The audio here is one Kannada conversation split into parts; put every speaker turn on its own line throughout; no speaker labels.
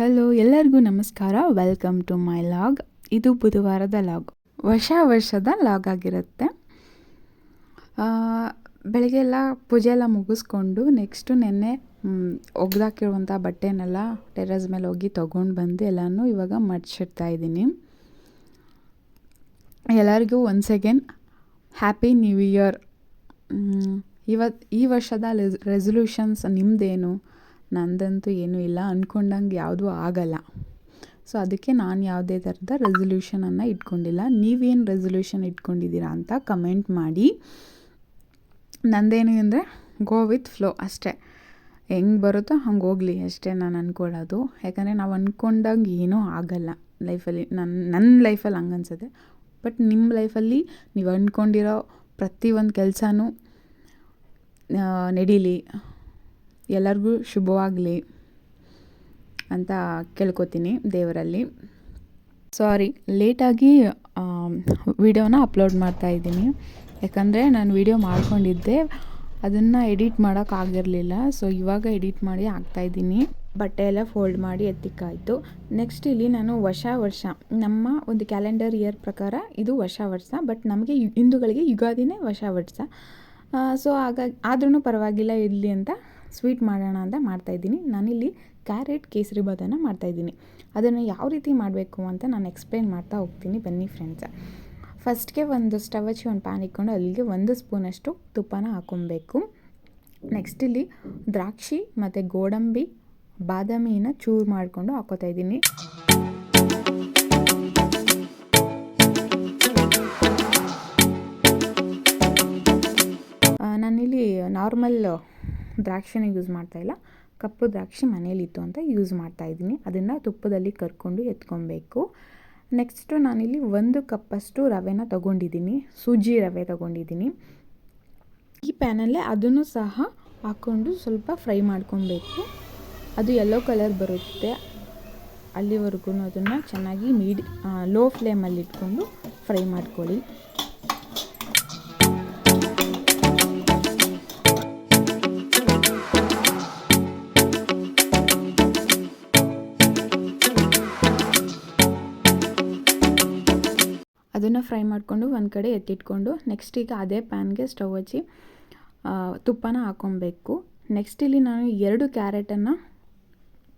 ಹಲೋ, ಎಲ್ಲರಿಗೂ ನಮಸ್ಕಾರ. ವೆಲ್ಕಮ್ ಟು ಮೈ ಲಾಗ್ ಇದು ಬುಧವಾರದ ಲಾಗ್ ವರ್ಷ ವರ್ಷದ ಲಾಗ್ ಆಗಿರುತ್ತೆ. ಬೆಳಗ್ಗೆ ಎಲ್ಲ ಪೂಜೆ ಎಲ್ಲ ಮುಗಿಸ್ಕೊಂಡು ನೆಕ್ಸ್ಟು ನೆನ್ನೆ ಒಗ್ದಾಕಿರುವಂಥ ಬಟ್ಟೆನೆಲ್ಲ ಟೆರಸ್ ಮೇಲೆ ಹೋಗಿ ತೊಗೊಂಡು ಬಂದು ಎಲ್ಲನೂ ಇವಾಗ ಇದ್ದೀನಿ. ಎಲ್ಲರಿಗೂ once again happy new year ಇವತ್ತು ಈ ವರ್ಷದ ರೆಸೊಲ್ಯೂಷನ್ಸ್ ನಿಮ್ಮದೇನು ನಂದಂತೂ ಏನೂ ಇಲ್ಲ. ಅಂದ್ಕೊಂಡಂಗೆ ಯಾವುದೂ ಆಗಲ್ಲ. ಸೊ ಅದಕ್ಕೆ ನಾನು ಯಾವುದೇ ಥರದ ರೆಸೊಲ್ಯೂಷನನ್ನು ಇಟ್ಕೊಂಡಿಲ್ಲ. ನೀವೇನು ರೆಸೊಲ್ಯೂಷನ್ ಇಟ್ಕೊಂಡಿದ್ದೀರಾ ಅಂತ ಕಮೆಂಟ್ ಮಾಡಿ. ನಂದೇನು ಅಂದರೆ ಗೋ ವಿತ್ ಫ್ಲೋ ಅಷ್ಟೇ. ಹೆಂಗೆ ಬರುತ್ತೋ ಹಂಗೆ ಹೋಗಲಿ ಅಷ್ಟೇ ನಾನು ಅಂದ್ಕೊಳ್ಳೋದು ಯಾಕಂದರೆ ನಾವು ಅಂದ್ಕೊಂಡಂಗೆ ಏನೂ ಆಗಲ್ಲ ಲೈಫಲ್ಲಿ ನನ್ನ ನನ್ನ ಲೈಫಲ್ಲಿ ಹಂಗೆ ಅನ್ಸುತ್ತೆ ಬಟ್ ನಿಮ್ಮ ಲೈಫಲ್ಲಿ ನೀವು ಅಂದ್ಕೊಂಡಿರೋ ಪ್ರತಿಯೊಂದು ಕೆಲಸನೂ ನಡೀಲಿ. ಎಲ್ಲರಿಗೂ ಶುಭವಾಗಲಿ ಅಂತ ಕೇಳ್ಕೊತೀನಿ ದೇವರಲ್ಲಿ. ಸಾರಿ ಲೇಟಾಗಿ ವಿಡಿಯೋನ ಅಪ್ಲೋಡ್ ಮಾಡ್ತಾ ಇದ್ದೀನಿ. ಯಾಕಂದರೆ ನಾನು ವಿಡಿಯೋ ಮಾಡ್ಕೊಂಡಿದ್ದೆ. ಅದನ್ನು ಎಡಿಟ್ ಮಾಡೋಕ್ಕಾಗಿರಲಿಲ್ಲ ಸೊ ಇವಾಗ ಎಡಿಟ್ ಮಾಡಿ ಹಾಕ್ತಾಯಿದ್ದೀನಿ ಬಟ್ಟೆ ಎಲ್ಲ ಫೋಲ್ಡ್ ಮಾಡಿ ಎತ್ತಿಕ್ಕಾಯಿತು. ನೆಕ್ಸ್ಟ್ ಇಲ್ಲಿ ನಾನು ವರ್ಷ ವರ್ಷ, ನಮ್ಮ ಒಂದು ಕ್ಯಾಲೆಂಡರ್ ಇಯರ್ ಪ್ರಕಾರ ಇದು ವರ್ಷ ವರ್ಷ ಬಟ್ ನಮಗೆ ಹಿಂದೂಗಳಿಗೆ ಯುಗಾದಿನೇ ವರ್ಷ ವರ್ಷ. ಸೊ ಹಾಗಾಗಿ ಆದ್ರೂ ಪರವಾಗಿಲ್ಲ ಇರಲಿ ಅಂತ ಸ್ವೀಟ್ ಮಾಡೋಣ ಅಂತ ಮಾಡ್ತಾಯಿದ್ದೀನಿ ನಾನಿಲ್ಲಿ ಕ್ಯಾರೆಟ್ ಕೇಸರಿ ಬಾತನ್ನು ಮಾಡ್ತಾಯಿದ್ದೀನಿ ಅದನ್ನು ಯಾವ ರೀತಿ ಮಾಡಬೇಕು ಅಂತ ನಾನು ಎಕ್ಸ್ಪ್ಲೇನ್ ಮಾಡ್ತಾ ಹೋಗ್ತೀನಿ ಬನ್ನಿ ಫ್ರೆಂಡ್ಸ್. ಫಸ್ಟ್ಗೆ ಒಂದು ಸ್ಟವ್ ಹಚ್ಚಿ ಒಂದು ಪ್ಯಾನ್ ಇಟ್ಕೊಂಡು ಅಲ್ಲಿಗೆ ಒಂದು ಸ್ಪೂನಷ್ಟು ತುಪ್ಪನ ಹಾಕೊಬೇಕು. ನೆಕ್ಸ್ಟ್ ಇಲ್ಲಿ ದ್ರಾಕ್ಷಿ ಮತ್ತು ಗೋಡಂಬಿ, ಬಾದಾಮಿನ ಚೂರು ಮಾಡಿಕೊಂಡು ಹಾಕೋತಾ ಇದ್ದೀನಿ. ನಾನಿಲ್ಲಿ ನಾರ್ಮಲ್ ದ್ರಾಕ್ಷಿನ ಯೂಸ್ ಮಾಡ್ತಾಯಿಲ್ಲ ಕಪ್ಪು ದ್ರಾಕ್ಷಿ ಮನೇಲಿತ್ತು ಅಂತ ಯೂಸ್ ಮಾಡ್ತಾ ಇದ್ದೀನಿ. ಅದನ್ನು ತುಪ್ಪದಲ್ಲಿ ಕರ್ಕೊಂಡು ಎತ್ಕೊಬೇಕು. ನೆಕ್ಸ್ಟು ನಾನಿಲ್ಲಿ ಒಂದು ಕಪ್ಪಷ್ಟು ರವೆನ ತೊಗೊಂಡಿದ್ದೀನಿ. ಸೂಜಿ ರವೆ ತೊಗೊಂಡಿದ್ದೀನಿ. ಈ ಪ್ಯಾನಲ್ಲೇ ಅದನ್ನು ಸಹ ಹಾಕ್ಕೊಂಡು ಸ್ವಲ್ಪ ಫ್ರೈ ಮಾಡ್ಕೊಬೇಕು. ಅದು ಯೆಲ್ಲೋ ಕಲರ್ ಬರುತ್ತೆ. ಅಲ್ಲಿವರೆಗೂ ಅದನ್ನು ಚೆನ್ನಾಗಿ ಮೀಡಿ ಲೋ ಫ್ಲೇಮಲ್ಲಿ ಇಟ್ಕೊಂಡು ಫ್ರೈ ಮಾಡ್ಕೊಳ್ಳಿ. ಫ್ರೈ ಮಾಡಿಕೊಂಡು ಒಂದು ಕಡೆ ಎತ್ತಿಟ್ಕೊಂಡು ನೆಕ್ಸ್ಟ್ ಈಗ ಅದೇ ಪ್ಯಾನ್ಗೆ ಸ್ಟವ್ ಹಚ್ಚಿ ತುಪ್ಪನ ಹಾಕ್ಕೊಬೇಕು ನೆಕ್ಸ್ಟ್ ಇಲ್ಲಿ ನಾನು ಎರಡು ಕ್ಯಾರೆಟನ್ನು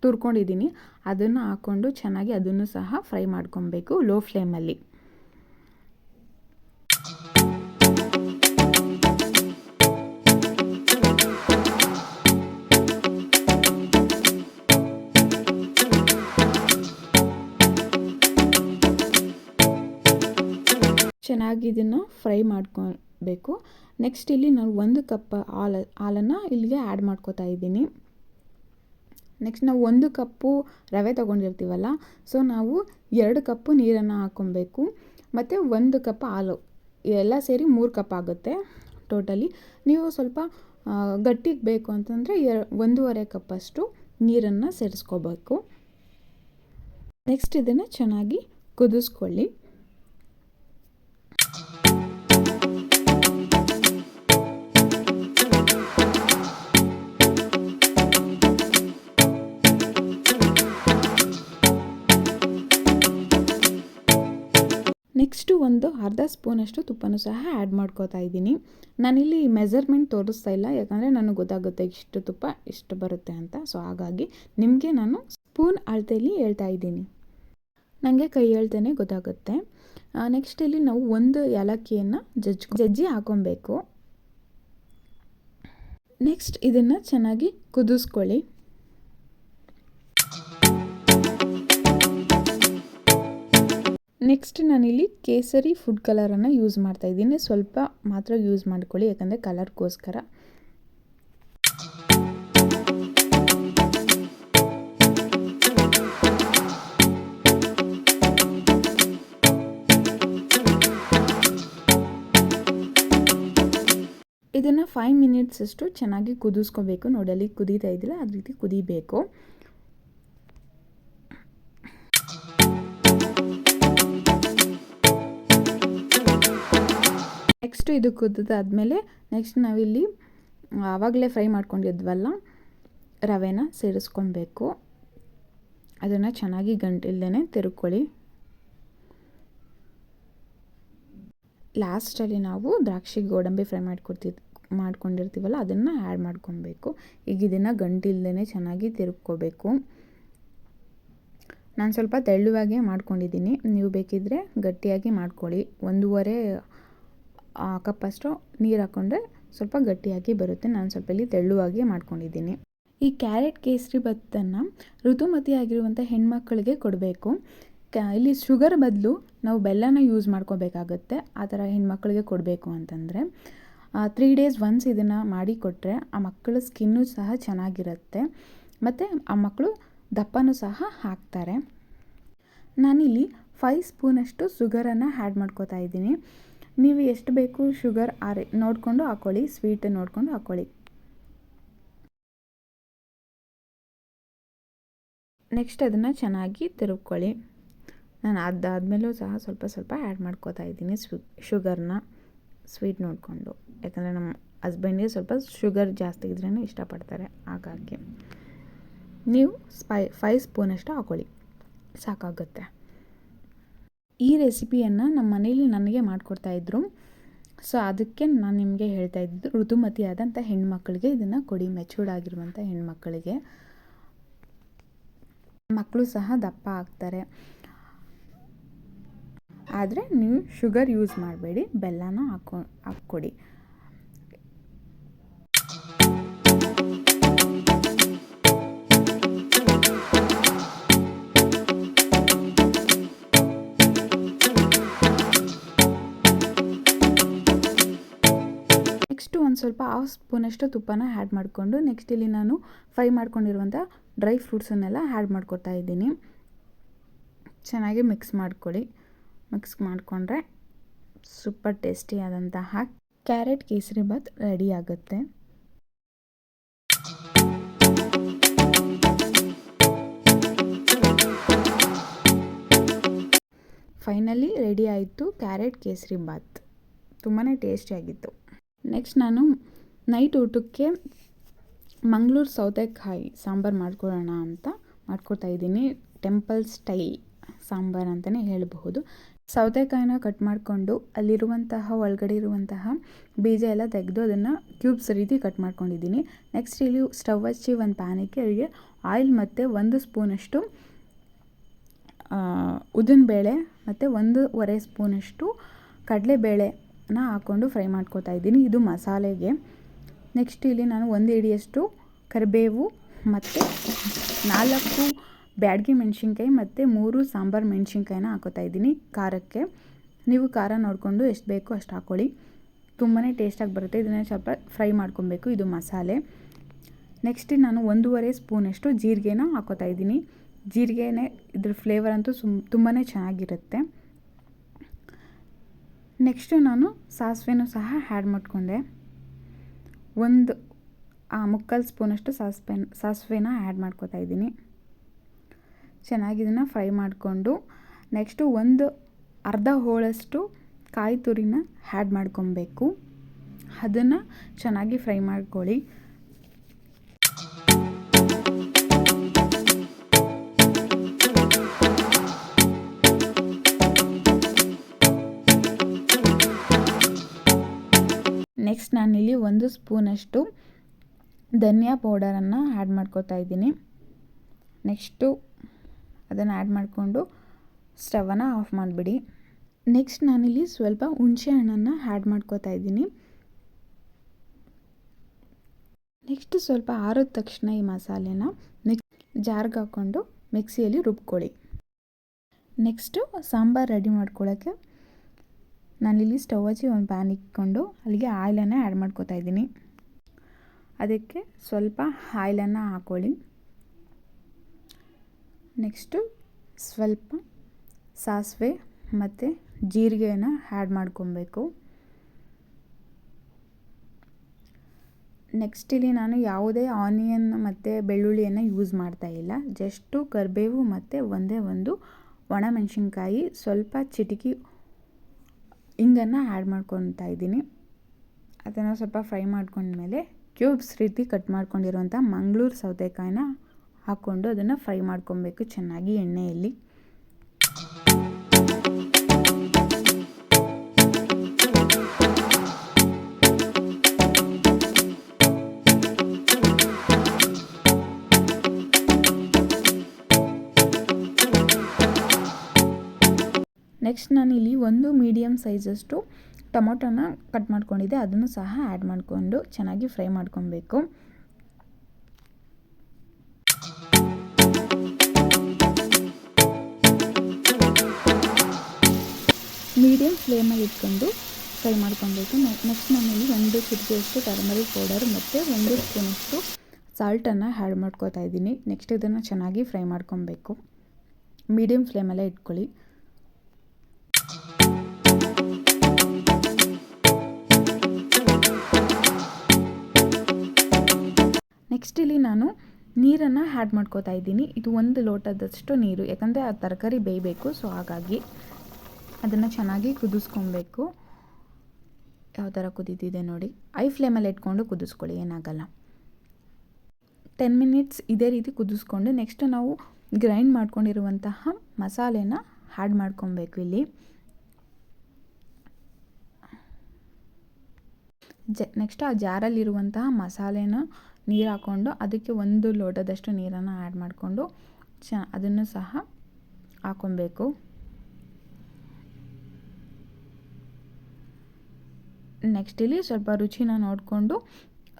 ತುರ್ಕೊಂಡಿದ್ದೀನಿ. ಅದನ್ನು ಹಾಕ್ಕೊಂಡು ಚೆನ್ನಾಗಿ ಅದನ್ನು ಸಹ ಫ್ರೈ ಮಾಡ್ಕೊಬೇಕು ಲೋ ಫ್ಲೇಮಲ್ಲಿ ಚೆನ್ನಾಗಿ ಇದನ್ನು ಫ್ರೈ ಮಾಡ್ಕೊಬೇಕು ನೆಕ್ಸ್ಟ್ ಇಲ್ಲಿ ನಾನು ಒಂದು ಕಪ್ ಹಾಲು, ಹಾಲನ್ನು ಇಲ್ಲಿಗೆ ಆ್ಯಡ್ ಮಾಡ್ಕೋತಾ ಇದ್ದೀನಿ. ನೆಕ್ಸ್ಟ್ ನಾವು ಒಂದು ಕಪ್ಪು ರವೆ ತೊಗೊಂಡಿರ್ತೀವಲ್ಲ ಸೊ ನಾವು ಎರಡು ಕಪ್ಪು ನೀರನ್ನು ಹಾಕ್ಕೊಬೇಕು ಮತ್ತು ಒಂದು ಕಪ್ ಹಾಲು, ಎಲ್ಲ ಸೇರಿ ಮೂರು ಕಪ್ ಆಗುತ್ತೆ ಟೋಟಲಿ ನೀವು ಸ್ವಲ್ಪ ಗಟ್ಟಿಗೆ ಬೇಕು ಅಂತಂದರೆ ಎ ಒಂದೂವರೆ ಕಪ್ಪಷ್ಟು ನೀರನ್ನು ಸೇರಿಸ್ಕೋಬೇಕು ನೆಕ್ಸ್ಟ್ ಇದನ್ನು ಚೆನ್ನಾಗಿ ಕುದಿಸ್ಕೊಳ್ಳಿ. ನೆಕ್ಸ್ಟು ಒಂದು ಅರ್ಧ ಸ್ಪೂನಷ್ಟು ತುಪ್ಪನೂ ಸಹ ಆ್ಯಡ್ ಮಾಡ್ಕೋತಾ ಇದ್ದೀನಿ. ನಾನಿಲ್ಲಿ ಮೆಜರ್ಮೆಂಟ್ ತೋರಿಸ್ತಾ ಇಲ್ಲ, ಯಾಕಂದರೆ ನನಗೆ ಗೊತ್ತಾಗುತ್ತೆ ಇಷ್ಟು ತುಪ್ಪ ಇಷ್ಟು ಬರುತ್ತೆ ಅಂತ. ಸೊ, ಹಾಗಾಗಿ ನಿಮಗೆ ನಾನು ಸ್ಪೂನ್ ಅಳತೆಯಲ್ಲಿ ಹೇಳ್ತಾ ಇದ್ದೀನಿ. ನನಗೆ ಕೈ ಹೇಳ್ತೇನೆ ಗೊತ್ತಾಗುತ್ತೆ. ನೆಕ್ಸ್ಟ್ ಇಲ್ಲಿ ನಾವು ಒಂದು ಏಲಕ್ಕಿಯನ್ನು ಜಜ್ಜಿ ಜಜ್ಜಿ ಹಾಕೊಬೇಕು. ನೆಕ್ಸ್ಟ್ ಇದನ್ನು ಚೆನ್ನಾಗಿ ಕುದಿಸ್ಕೊಳ್ಳಿ. ನೆಕ್ಸ್ಟ್ ನಾನಿಲ್ಲಿ ಕೇಸರಿ ಫುಡ್ ಕಲರನ್ನು ಯೂಸ್ ಮಾಡ್ತಾ ಇದ್ದೀನಿ. ಸ್ವಲ್ಪ ಮಾತ್ರ ಯೂಸ್ ಮಾಡ್ಕೊಳ್ಳಿ, ಯಾಕಂದರೆ ಕಲರ್ಗೋಸ್ಕರ ಇದನ್ನು ಫೈವ್ ಮಿನಿಟ್ಸ್ ಅಷ್ಟು ಚೆನ್ನಾಗಿ ಕುದಿಸ್ಕೋಬೇಕು. ನೋಡಲಿ ಕುದೀತಾ ಇದ್ದಿಲ್ಲ, ಅದ ರೀತಿ ಕುದಿಬೇಕು. ನೆಕ್ಸ್ಟ್ ಇದು ಕುದ್ದಾದ್ಮೇಲೆ ನೆಕ್ಸ್ಟ್ ನಾವಿಲ್ಲಿ ಆವಾಗಲೇ ಫ್ರೈ ಮಾಡ್ಕೊಂಡಿದ್ವಲ್ಲ, ರವೆನ ಸೇರಿಸ್ಕೊಬೇಕು. ಅದನ್ನು ಚೆನ್ನಾಗಿ ಗಂಟಿಲ್ದೇ ತಿರುಕೊಳ್ಳಿ. ಲಾಸ್ಟಲ್ಲಿ ನಾವು ದ್ರಾಕ್ಷಿ ಗೋಡಂಬಿ ಫ್ರೈ ಮಾಡ್ಕೊಡ್ತಿದ್ ಮಾಡ್ಕೊಂಡಿರ್ತೀವಲ್ಲ, ಅದನ್ನು ಆ್ಯಡ್ ಮಾಡ್ಕೊಬೇಕು. ಈಗ ಇದನ್ನು ಗಂಟಿಲ್ದೇ ಚೆನ್ನಾಗಿ ತಿರುಗ್ಕೋಬೇಕು ನಾನು ಸ್ವಲ್ಪ ತೆಳ್ಳುವಾಗೆ ಮಾಡ್ಕೊಂಡಿದ್ದೀನಿ. ನೀವು ಬೇಕಿದ್ದರೆ ಗಟ್ಟಿಯಾಗಿ ಮಾಡ್ಕೊಳ್ಳಿ. ಒಂದೂವರೆ ಕಪ್ಪಷ್ಟು ನೀರು ಹಾಕ್ಕೊಂಡ್ರೆ ಸ್ವಲ್ಪ ಗಟ್ಟಿಯಾಗಿ ಬರುತ್ತೆ. ನಾನು ಸ್ವಲ್ಪ ಇಲ್ಲಿ ತೆಳ್ಳುವಾಗಿ ಮಾಡ್ಕೊಂಡಿದ್ದೀನಿ. ಈ ಕ್ಯಾರೆಟ್ ಕೇಸರಿ ಭತ್ತನ್ನು ಋತುಮತಿಯಾಗಿರುವಂಥ ಹೆಣ್ಮಕ್ಳಿಗೆ ಕೊಡಬೇಕು. ಕ್ಯಾ ಇಲ್ಲಿ ಶುಗರ್ ಬದಲು ನಾವು ಬೆಲ್ಲನ ಯೂಸ್ ಮಾಡ್ಕೋಬೇಕಾಗತ್ತೆ. ಆ ಥರ ಹೆಣ್ಮಕ್ಳಿಗೆ ಕೊಡಬೇಕು ಅಂತಂದರೆ ತ್ರೀ ಡೇಸ್ ಒನ್ಸ್ ಇದನ್ನು ಮಾಡಿ ಕೊಟ್ಟರೆ ಆ ಮಕ್ಕಳ ಸ್ಕಿನ್ನು ಸಹ ಚೆನ್ನಾಗಿರುತ್ತೆ. ಮತ್ತು ಆ ಮಕ್ಕಳು ದಪ್ಪನೂ ಸಹ ಹಾಕ್ತಾರೆ. ನಾನಿಲ್ಲಿ ಫೈವ್ ಸ್ಪೂನಷ್ಟು ಶುಗರನ್ನು ಆ್ಯಡ್ ಮಾಡ್ಕೋತಾ ಇದ್ದೀನಿ. ನೀವು ಎಷ್ಟು ಬೇಕು ಶುಗರ್ ಆರೆ, ನೋಡಿಕೊಂಡು ಹಾಕ್ಕೊಳ್ಳಿ ಸ್ವೀಟ್ ನೋಡಿಕೊಂಡು ಹಾಕ್ಕೊಳ್ಳಿ ನೆಕ್ಸ್ಟ್ ಅದನ್ನು ಚೆನ್ನಾಗಿ ತಿರುಗ್ಕೊಳ್ಳಿ. ನಾನು ಅದಾದಮೇಲೂ ಸಹ ಸ್ವಲ್ಪ ಸ್ವಲ್ಪ ಆ್ಯಡ್ ಮಾಡ್ಕೋತಾ ಇದ್ದೀನಿ ಸ್ವೀ ಶುಗರ್ನ ಸ್ವೀಟ್ ನೋಡಿಕೊಂಡು. ಯಾಕಂದರೆ ನಮ್ಮ ಹಸ್ಬೆಂಡಿಗೆ ಸ್ವಲ್ಪ ಶುಗರ್ ಜಾಸ್ತಿ ಇದ್ರೇ ಇಷ್ಟಪಡ್ತಾರೆ, ಹಾಗಾಗಿ. ನೀವು ಸ್ಪೈ, ಫೈವ್ ಸ್ಪೂನಷ್ಟು ಹಾಕೊಳ್ಳಿ, ಸಾಕಾಗುತ್ತೆ. ಈ ರೆಸಿಪಿಯನ್ನು ನಮ್ಮ ಮನೇಲಿ ನನಗೆ ಮಾಡಿಕೊಡ್ತಾಯಿದ್ರು ಸೊ ಅದಕ್ಕೆ ನಾನು ನಿಮಗೆ ಹೇಳ್ತಾ ಇದ್ದಿದ್ದು ಋತುಮತಿ ಆದಂಥ ಹೆಣ್ಮಕ್ಳಿಗೆ ಇದನ್ನು ಕೊಡಿ ಮೆಚೂರ್ಡ್ ಆಗಿರುವಂಥ ಹೆಣ್ಮಕ್ಳಿಗೆ. ಮಕ್ಕಳು ಸಹ ದಪ್ಪ ಆಗ್ತಾರೆ. ಆದರೆ ನೀವು ಶುಗರ್ ಯೂಸ್ ಮಾಡಬೇಡಿ, ಬೆಲ್ಲನ ಹಾಕೊ, ಹಾಕ್ಕೊಡಿ. ಸ್ವಲ್ಪ ಹಾಫ್ ಸ್ಪೂನಷ್ಟು ತುಪ್ಪನ ಆ್ಯಡ್ ಮಾಡಿಕೊಂಡು ನೆಕ್ಸ್ಟ್ ಇಲ್ಲಿ ನಾನು ಫ್ರೈ ಮಾಡ್ಕೊಂಡಿರುವಂಥ ಡ್ರೈ ಫ್ರೂಟ್ಸನ್ನೆಲ್ಲ ಆ್ಯಡ್ ಮಾಡ್ಕೊತಾ ಇದ್ದೀನಿ. ಚೆನ್ನಾಗಿ ಮಿಕ್ಸ್ ಮಾಡ್ಕೊಳ್ಳಿ. ಮಿಕ್ಸ್ ಮಾಡಿಕೊಂಡ್ರೆ ಸೂಪರ್ ಟೇಸ್ಟಿಯಾದಂತಹ ಕ್ಯಾರೆಟ್ ಕೇಸರಿ ಬಾತ್ ರೆಡಿ ಆಗುತ್ತೆ. ಫೈನಲಿ ರೆಡಿ ಆಯಿತು ಕ್ಯಾರೆಟ್ ಕೇಸರಿ ಬಾತ್ ತುಂಬಾ ಟೇಸ್ಟಿಯಾಗಿತ್ತು ನೆಕ್ಸ್ಟ್ ನಾನು ನೈಟ್ ಊಟಕ್ಕೆ ಮಂಗಳೂರು ಸೌತೆಕಾಯಿ ಸಾಂಬಾರು ಮಾಡ್ಕೊಳ್ಳೋಣ ಅಂತ ಮಾಡ್ಕೊತಾ ಇದ್ದೀನಿ. ಟೆಂಪಲ್ ಸ್ಟೈಲ್ ಸಾಂಬಾರು ಅಂತಲೇ ಹೇಳಬಹುದು. ಸೌತೆಕಾಯಿನ ಕಟ್ ಮಾಡಿಕೊಂಡು ಅಲ್ಲಿರುವಂತಹ, ಒಳಗಡೆ ಇರುವಂತಹ ಬೀಜ ಎಲ್ಲ ತೆಗೆದು ಅದನ್ನು ಕ್ಯೂಬ್ಸ್ ರೀತಿ ಕಟ್ ಮಾಡ್ಕೊಂಡಿದ್ದೀನಿ. ನೆಕ್ಸ್ಟ್ ಇಲ್ಲಿ ಸ್ಟವ್ ಹಚ್ಚಿ ಒಂದು ಪ್ಯಾನಿಗೆ ಅಲ್ಲಿಗೆ ಆಯಿಲ್ ಮತ್ತು ಒಂದು ಸ್ಪೂನಷ್ಟು ಉದ್ದಿನಬೇಳೆ ಮತ್ತು ಒಂದೂವರೆ ಸ್ಪೂನಷ್ಟು ಕಡಲೆಬೇಳೆನ ಹಾಕ್ಕೊಂಡು ಫ್ರೈ ಮಾಡ್ಕೋತಾ ಇದ್ದೀನಿ ಇದು ಮಸಾಲೆಗೆ. ನೆಕ್ಸ್ಟ್ ಇಲ್ಲಿ ನಾನು ಒಂದು ಹಿಡಿಯಷ್ಟು ಕರಿಬೇವು ಮತ್ತು ನಾಲ್ಕು ಬ್ಯಾಡಗಿ ಮೆಣಸಿನ್ಕಾಯಿ ಮತ್ತು ಮೂರು ಸಾಂಬಾರು ಮೆಣಸಿನ್ಕಾಯಿನ ಹಾಕೋತಾ ಇದ್ದೀನಿ ಖಾರಕ್ಕೆ. ನೀವು ಖಾರ ನೋಡಿಕೊಂಡು ಎಷ್ಟು ಬೇಕೋ ಅಷ್ಟು ಹಾಕ್ಕೊಳ್ಳಿ ತುಂಬಾ ಟೇಸ್ಟಾಗಿ ಬರುತ್ತೆ. ಇದನ್ನು ಸ್ವಲ್ಪ ಫ್ರೈ ಮಾಡ್ಕೊಬೇಕು ಇದು ಮಸಾಲೆ. ನೆಕ್ಸ್ಟ್ ನಾನು ಒಂದೂವರೆ ಸ್ಪೂನಷ್ಟು ಜೀರಿಗೆನ ಹಾಕೋತಾ ಇದ್ದೀನಿ. ಜೀರಿಗೆನೇ ಇದ್ರ ಫ್ಲೇವರ್ ಅಂತೂ ಸುಮ್ ತುಂಬಾ ಚೆನ್ನಾಗಿರುತ್ತೆ. ನೆಕ್ಸ್ಟು ನಾನು ಸಾಸಿವೆನೂ ಸಹ ಆ್ಯಡ್ ಮಾಡಿಕೊಂಡೆ. ಒಂದು ಮುಕ್ಕಾಲು ಸ್ಪೂನಷ್ಟು ಸಾಸಿವೆ, ಸಾಸಿವೆನ ಆ್ಯಡ್ ಮಾಡ್ಕೋತಾ ಇದ್ದೀನಿ. ಚೆನ್ನಾಗಿ ಇದನ್ನು ಫ್ರೈ ಮಾಡಿಕೊಂಡು, ನೆಕ್ಸ್ಟು ಒಂದು ಅರ್ಧ ಹೋಳಷ್ಟು ಕಾಯಿ ತುರಿನ ಆ್ಯಡ್ ಮಾಡ್ಕೊಬೇಕು. ಅದನ್ನು ಚೆನ್ನಾಗಿ ಫ್ರೈ ಮಾಡ್ಕೊಳ್ಳಿ. ನಾನಿಲ್ಲಿ ಒಂದು ಸ್ಪೂನಷ್ಟು ಧನಿಯಾ ಪೌಡರನ್ನು ಆ್ಯಡ್ ಮಾಡ್ಕೋತಾ ಇದ್ದೀನಿ. ನೆಕ್ಸ್ಟು ಅದನ್ನು ಆ್ಯಡ್ ಮಾಡಿಕೊಂಡು ಸ್ಟವನ್ನು ಆಫ್ ಮಾಡಿಬಿಡಿ. ನೆಕ್ಸ್ಟ್ ನಾನಿಲ್ಲಿ ಸ್ವಲ್ಪ ಹುಣಸೆ ಹಣ್ಣನ್ನು ಆ್ಯಡ್ ಮಾಡ್ಕೋತಾ ಇದ್ದೀನಿ. ನೆಕ್ಸ್ಟ್ ಸ್ವಲ್ಪ ಆರಿದ ತಕ್ಷಣ ಈ ಮಸಾಲೆನ ಮಿಕ್ ಜಾರ್ಗೆ ಹಾಕ್ಕೊಂಡು ಮಿಕ್ಸಿಯಲ್ಲಿ ರುಬ್ಕೊಳ್ಳಿ. ನೆಕ್ಸ್ಟು ಸಾಂಬಾರು ರೆಡಿ ಮಾಡ್ಕೊಳ್ಳೋಕ್ಕೆ ನಾನಿಲ್ಲಿ ಸ್ಟವ್ ಹಚ್ಚಿ ಒಂದು ಪ್ಯಾನ್ ಇಟ್ಕೊಂಡು ಅಲ್ಲಿಗೆ ಆಯಿಲನ್ನು ಆ್ಯಡ್ ಮಾಡ್ಕೋತಾ ಇದ್ದೀನಿ. ಅದಕ್ಕೆ ಸ್ವಲ್ಪ ಆಯಿಲನ್ನು ಹಾಕ್ಕೊಳ್ಳಿ ನೆಕ್ಸ್ಟು ಸ್ವಲ್ಪ ಸಾಸಿವೆ ಮತ್ತು ಜೀರಿಗೆಯನ್ನು ಆ್ಯಡ್ ಮಾಡ್ಕೊಬೇಕು. ನೆಕ್ಸ್ಟ್ ಇಲ್ಲಿ ನಾನು ಯಾವುದೇ ಆನಿಯನ್ ಮತ್ತು ಬೆಳ್ಳುಳ್ಳಿಯನ್ನು ಯೂಸ್ ಮಾಡ್ತಾ ಇಲ್ಲ. ಜಸ್ಟು ಕರಿಬೇವು ಮತ್ತು ಒಂದೇ ಒಂದು ಒಣಮೆಣಸಿನ್ಕಾಯಿ ಸ್ವಲ್ಪ ಚಿಟಕಿ ಹಿಂಗನ್ನು ಆ್ಯಡ್ ಮಾಡ್ಕೊತಾ ಇದ್ದೀನಿ. ಅದನ್ನು ಸ್ವಲ್ಪ ಫ್ರೈ ಮಾಡ್ಕೊಂಡ್ಮೇಲೆ ಕ್ಯೂಬ್ಸ್ ರೀತಿ ಕಟ್ ಮಾಡ್ಕೊಂಡಿರುವಂಥ ಮಂಗಳೂರು ಸೌತೆಕಾಯಿನ ಹಾಕ್ಕೊಂಡು ಅದನ್ನು ಫ್ರೈ ಮಾಡ್ಕೊಬೇಕು ಚೆನ್ನಾಗಿ ಎಣ್ಣೆಯಲ್ಲಿ. ನೆಕ್ಸ್ಟ್ ನಾನಿಲ್ಲಿ ಒಂದು ಮೀಡಿಯಮ್ ಸೈಜಷ್ಟು ಟೊಮೊಟೊನ ಕಟ್ ಮಾಡ್ಕೊಂಡಿದ್ದೆ. ಅದನ್ನು ಸಹ ಆ್ಯಡ್ ಮಾಡಿಕೊಂಡು ಚೆನ್ನಾಗಿ ಫ್ರೈ ಮಾಡ್ಕೊಬೇಕು. ಮೀಡಿಯಮ್ ಫ್ಲೇಮಲ್ಲಿ ಇಟ್ಕೊಂಡು ಫ್ರೈ ಮಾಡ್ಕೊಬೇಕು. ನೆಕ್ಸ್ಟ್ ನಾನಿಲ್ಲಿ ಒಂದು ಚಿಟಿಕೆಯಷ್ಟು ಟರ್ಮರಿಕ್ ಪೌಡರ್ ಮತ್ತು ಒಂದು ಸ್ಪೂನಷ್ಟು ಸಾಲ್ಟನ್ನು ಆ್ಯಡ್ ಮಾಡ್ಕೋತಾ ಇದ್ದೀನಿ. ನೆಕ್ಸ್ಟ್ ಇದನ್ನು ಚೆನ್ನಾಗಿ ಫ್ರೈ ಮಾಡ್ಕೊಬೇಕು. ಮೀಡಿಯಮ್ ಫ್ಲೇಮಲ್ಲೇ ಇಟ್ಕೊಳ್ಳಿ. ನೆಕ್ಸ್ಟ್ ಇಲ್ಲಿ ನಾನು ನೀರನ್ನು ಹ್ಯಾಡ್ ಮಾಡ್ಕೋತಾ ಇದ್ದೀನಿ. ಇದು ಒಂದು ಲೋಟದಷ್ಟು ನೀರು. ಯಾಕಂದರೆ ಆ ತರಕಾರಿ ಬೇಯಬೇಕು ಸೊ ಹಾಗಾಗಿ ಅದನ್ನು ಚೆನ್ನಾಗಿ ಕುದಿಸ್ಕೊಬೇಕು. ಯಾವ ಥರ ಕುದಿದಿದೆ ನೋಡಿ. ಐ ಫ್ಲೇಮಲ್ಲಿ ಇಟ್ಕೊಂಡು ಕುದಿಸ್ಕೊಳ್ಳಿ, ಏನಾಗಲ್ಲ. ಟೆನ್ ಮಿನಿಟ್ಸ್ ಇದೇ ರೀತಿ ಕುದಿಸ್ಕೊಂಡು ನೆಕ್ಸ್ಟ್ ನಾವು ಗ್ರೈಂಡ್ ಮಾಡ್ಕೊಂಡಿರುವಂತಹ ಮಸಾಲೆನ ಹ್ಯಾಡ್ ಮಾಡ್ಕೊಬೇಕು ಇಲ್ಲಿ. ಜ ನೆಕ್ಸ್ಟ್ ಆ ಜಾರಲ್ಲಿರುವಂತಹ ಮಸಾಲೆನ ನೀರು ಹಾಕ್ಕೊಂಡು ಅದಕ್ಕೆ ಒಂದು ಲೋಟದಷ್ಟು ನೀರನ್ನು ಆ್ಯಡ್ ಮಾಡಿಕೊಂಡು ಚ, ಅದನ್ನು ಸಹ ಹಾಕ್ಕೊಬೇಕು ನೆಕ್ಸ್ಟ್ ಇಲ್ಲಿ ಸ್ವಲ್ಪ ರುಚಿನ ನೋಡಿಕೊಂಡು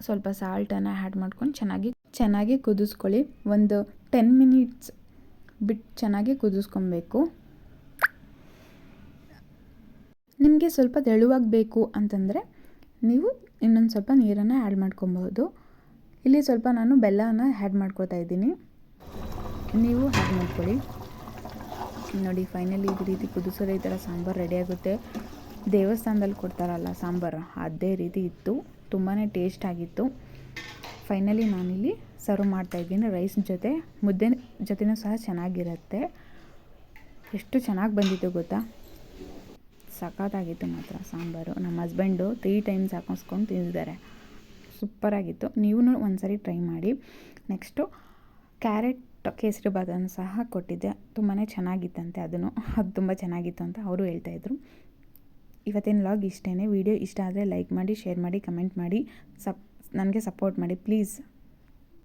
ಸ್ವಲ್ಪ ಸಾಲ್ಟನ್ನು ಆ್ಯಡ್ ಮಾಡ್ಕೊಂಡು ಚೆನ್ನಾಗಿ ಚೆನ್ನಾಗಿ ಕುದಿಸ್ಕೊಳ್ಳಿ. ಒಂದು ಟೆನ್ ಮಿನಿಟ್ಸ್ ಬಿಟ್ಟು ಚೆನ್ನಾಗಿ ಕುದಿಸ್ಕೊಬೇಕು. ನಿಮಗೆ ಸ್ವಲ್ಪ ತೆಳುವಾಗಿ ಬೇಕು ಅಂತಂದರೆ ನೀವು ಇನ್ನೊಂದು ಸ್ವಲ್ಪ ನೀರನ್ನು ಆ್ಯಡ್ ಮಾಡ್ಕೊಬಹುದು. ಇಲ್ಲಿ ಸ್ವಲ್ಪ ನಾನು ಬೆಲ್ಲನ ಆ್ಯಡ್ ಮಾಡ್ಕೊತಾ ಇದ್ದೀನಿ. ನೀವು ಹ್ಯಾಡ್ ಮಾಡ್ಕೊಳ್ಳಿ. ನೋಡಿ ಫೈನಲಿ ಈ ರೀತಿ ಕುದಿಸೋದೇ ಈ ಥರ ಸಾಂಬಾರು ರೆಡಿಯಾಗುತ್ತೆ ದೇವಸ್ಥಾನದಲ್ಲಿ ಕೊಡ್ತಾರಲ್ಲ ಸಾಂಬಾರು, ಅದೇ ರೀತಿ ಇತ್ತು. ತುಂಬಾ ಟೇಸ್ಟ್ ಆಗಿತ್ತು. ಫೈನಲಿ ನಾನಿಲ್ಲಿ ಸರ್ವ್ ಮಾಡ್ತಾಯಿದ್ದೀನಿ ರೈಸ್ ಜೊತೆ. ಮುದ್ದೆ ಜೊತೆನೂ ಸಹ ಚೆನ್ನಾಗಿರುತ್ತೆ. ಎಷ್ಟು ಚೆನ್ನಾಗಿ ಬಂದಿತ್ತು ಗೊತ್ತಾ? ಸಖತ್ತಾಗಿತ್ತು ಮಾತ್ರ ಸಾಂಬಾರು. ನಮ್ಮ ಹಸ್ಬೆಂಡು ತ್ರೀ ಟೈಮ್ಸ್ ಹಾಕಿಸ್ಕೊಂಡು ತಿಂದಿದ್ದಾರೆ. ಸೂಪರಾಗಿತ್ತು ನೀವು ಸಾರಿ ಟ್ರೈ ಮಾಡಿ. ನೆಕ್ಸ್ಟು ಕ್ಯಾರೆಟ್ ಕೇಸರಿ ಬಾತನ್ನು ಸಹ ಕೊಟ್ಟಿದ್ದೆ. ತುಂಬಾ ಚೆನ್ನಾಗಿತ್ತಂತೆ ಅದನ್ನು. ಅದು ತುಂಬ ಚೆನ್ನಾಗಿತ್ತು ಅಂತ ಅವರು ಹೇಳ್ತಾಯಿದ್ರು ಇವತ್ತೇನು ಲಾಗ್ ಇಷ್ಟೇ ವಿಡಿಯೋ ಇಷ್ಟ ಆದರೆ ಲೈಕ್ ಮಾಡಿ ಶೇರ್ ಮಾಡಿ ಕಮೆಂಟ್ ಮಾಡಿ ಸಪ್ ನನಗೆ ಸಪೋರ್ಟ್ ಮಾಡಿ. ಪ್ಲೀಸ್